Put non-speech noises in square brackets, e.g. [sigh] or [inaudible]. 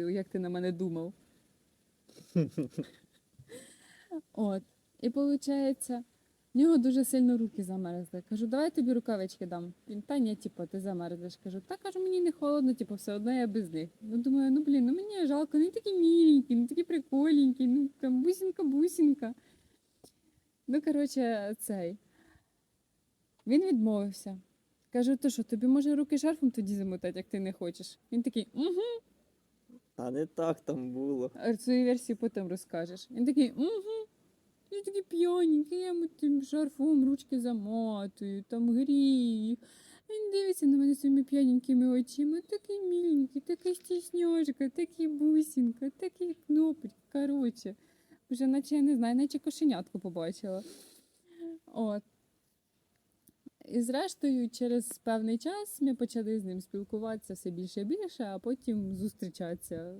як ти на мене думав. [laughs] От. І виходить, в нього дуже сильно руки замерзли. Кажу, давай тобі рукавички дам. Він, та ні, типу, ти замерзнеш. Кажу, та кажу, мені не холодно, типу, все одно я без них. Ну думаю, ну блін, ну мені жалко, ну такі міленькі, ну такі прикольненькі, ну прям бусінка-бусінка. Ну, коротше, цей. Він відмовився. Кажу, то що, тобі може руки шарфом тоді замотати, як ти не хочеш. Він такий, угу. А не так там було. А Свою версію потім розкажеш. Він такий, угу. Я такий п'яненький, я йому тим шарфом ручки заматую, там грію. Він дивиться на мене своїми п'яненькими очима, такий міленький, такий стісняшка, такий бусінка, такий кнопочка. Коротше, вже наче я не знаю, наче кошенятку побачила. От. І зрештою, через певний час ми почали з ним спілкуватися все більше і більше, а потім зустрічатися